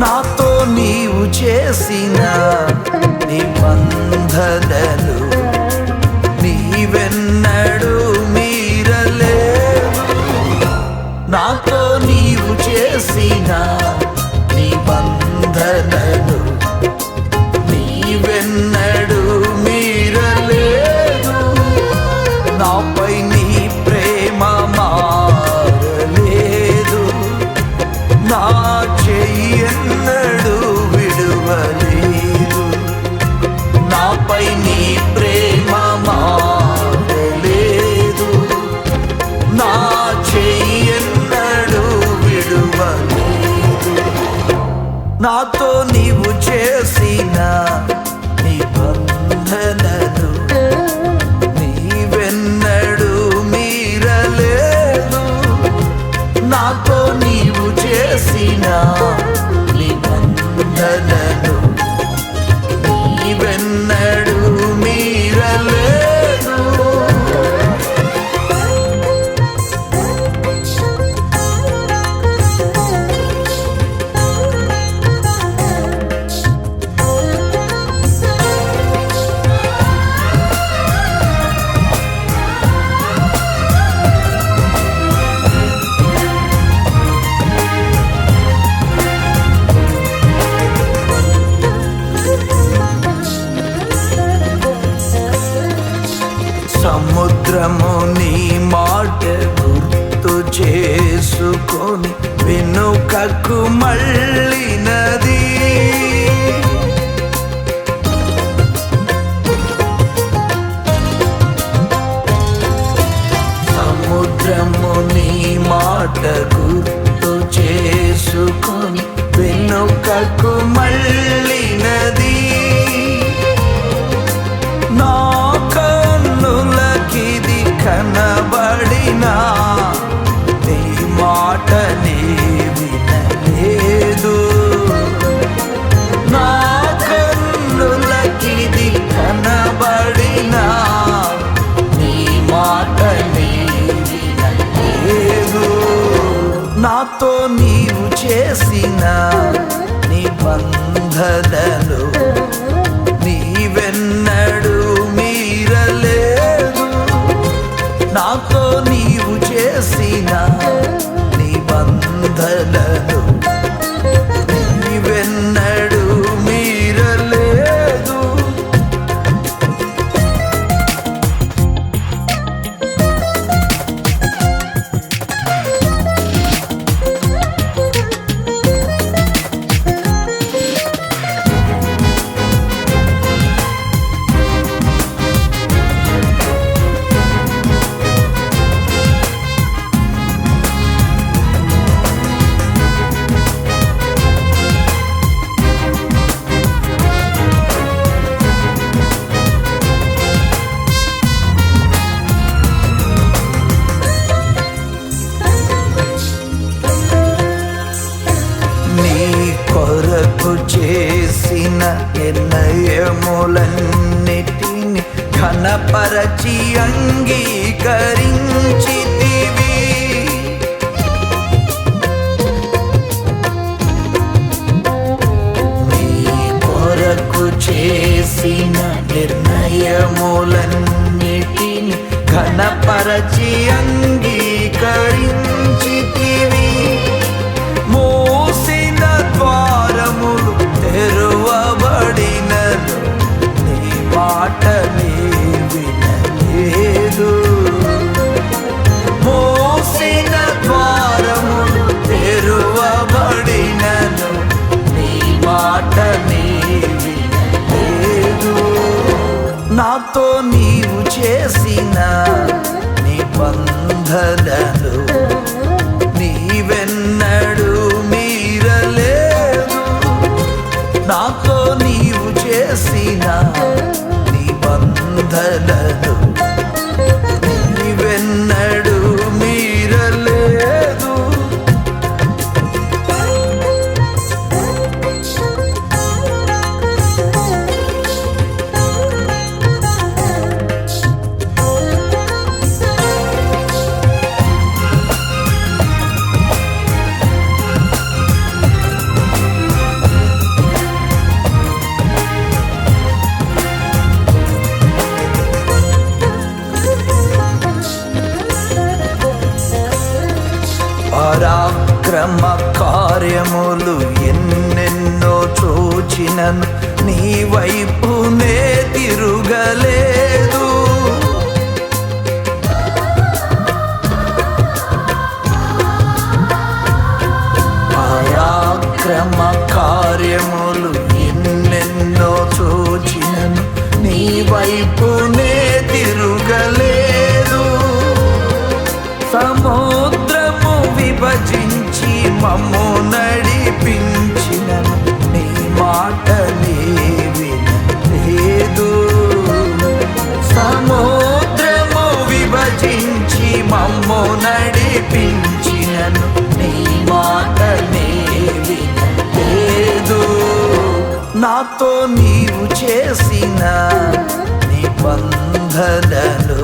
నాతో నీవు చేసిన నిబంధనలు నీవెన్నడు మీరలే. నాతో నీవు చేసిన கக்கு నాతో నీవు చేసిన నిబంధనలు నీవెన్నడు మీరలేదు. నాతో నీ రద్దు చేసిన నిర్ణయములన్నిటిని ఘనపరచి అంగీకరించి అంగీకరించితివి. her down పరమ కార్యములు ఎన్నెన్నో చూచినను. నీ వైపునే తిరుగలే. నాతో నీవు చేసిన నిబంధనలు.